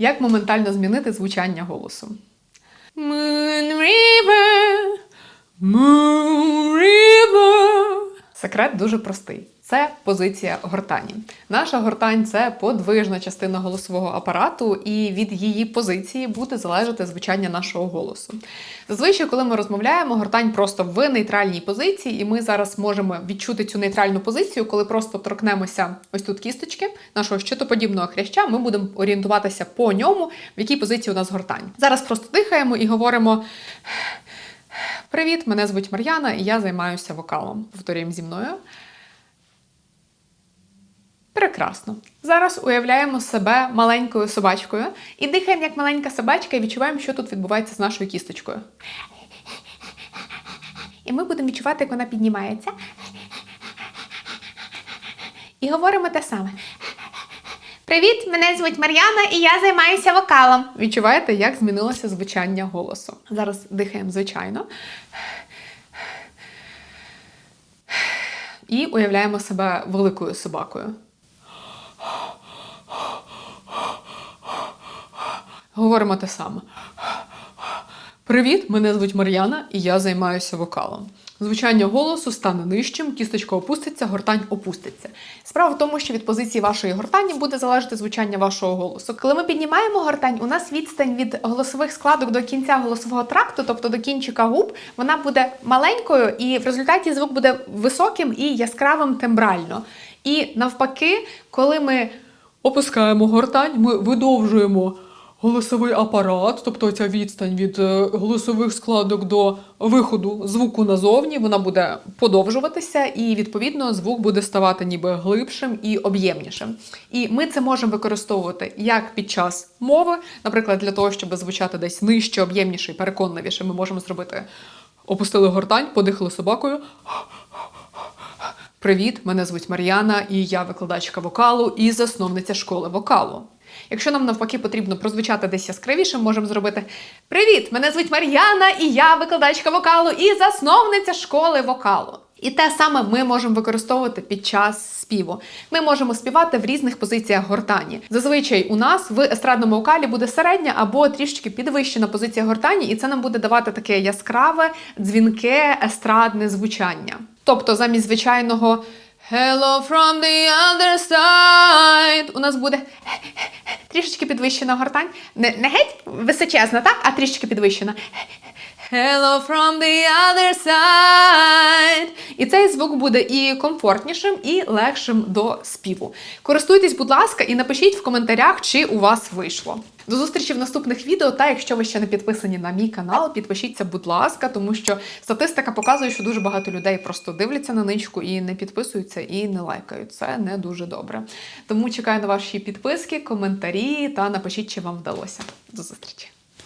Як моментально змінити звучання голосу? Moon River, Moon. Секрет дуже простий. Це позиція гортані. Наша гортань це подвижна частина голосового апарату, і від її позиції буде залежати звучання нашого голосу. Зазвичай, коли ми розмовляємо, гортань просто в нейтральній позиції, і ми зараз можемо відчути цю нейтральну позицію, коли просто торкнемося ось тут кісточки нашого щитоподібного хряща. Ми будемо орієнтуватися по ньому, в якій позиції у нас гортань. Зараз просто дихаємо і говоримо. Привіт, мене звуть Мар'яна, і я займаюся вокалом. Повторюємо зі мною. Прекрасно. Зараз уявляємо себе маленькою собачкою і дихаємо як маленька собачка і відчуваємо, що тут відбувається з нашою кісточкою. І ми будемо відчувати, як вона піднімається. І говоримо те саме. Привіт, мене звуть Мар'яна, і я займаюся вокалом. Відчуваєте, як змінилося звучання голосу? Зараз дихаємо звичайно. І уявляємо себе великою собакою. Говоримо те саме. Привіт, мене звуть Мар'яна, і я займаюся вокалом. Звучання голосу стане нижчим, кісточка опуститься, гортань опуститься. Справа в тому, що від позиції вашої гортані буде залежати звучання вашого голосу. Коли ми піднімаємо гортань, у нас відстань від голосових складок до кінця голосового тракту, тобто до кінчика губ, вона буде маленькою, і в результаті звук буде високим і яскравим тембрально. І навпаки, коли ми опускаємо гортань, ми видовжуємо голосовий апарат, тобто ця відстань від е, голосових складок до виходу звуку назовні, вона буде подовжуватися, і відповідно звук буде ставати ніби глибшим і об'ємнішим. І ми це можемо використовувати як під час мови, наприклад, для того, щоб звучати десь нижче, об'ємніше і переконливіше, ми можемо зробити опустили гортань, подихали собакою. Привіт, мене звуть Мар'яна, і я викладачка вокалу і засновниця школи вокалу. Якщо нам навпаки потрібно прозвучати десь яскравіше, можемо зробити Привіт! Мене звуть Мар'яна, і я викладачка вокалу і засновниця школи вокалу. І те саме ми можемо використовувати під час співу. Ми можемо співати в різних позиціях гортані. Зазвичай у нас в естрадному вокалі буде середня або трішечки підвищена позиція гортані, і це нам буде давати таке яскраве, дзвінке, естрадне звучання. Тобто, замість звичайного Hello from the other side у нас буде трішечки підвищена гортань. Не, не геть височезна, так? А трішечки підвищена. Hello from the other side. І цей звук буде і комфортнішим, і легшим до співу. Користуйтесь, будь ласка, і напишіть в коментарях, чи у вас вийшло. До зустрічі в наступних відео. Та якщо ви ще не підписані на мій канал, підпишіться, будь ласка, тому що статистика показує, що дуже багато людей просто дивляться на ничку і не підписуються і не лайкають. Це не дуже добре. Тому чекаю на ваші підписки, коментарі та напишіть, чи вам вдалося. До зустрічі!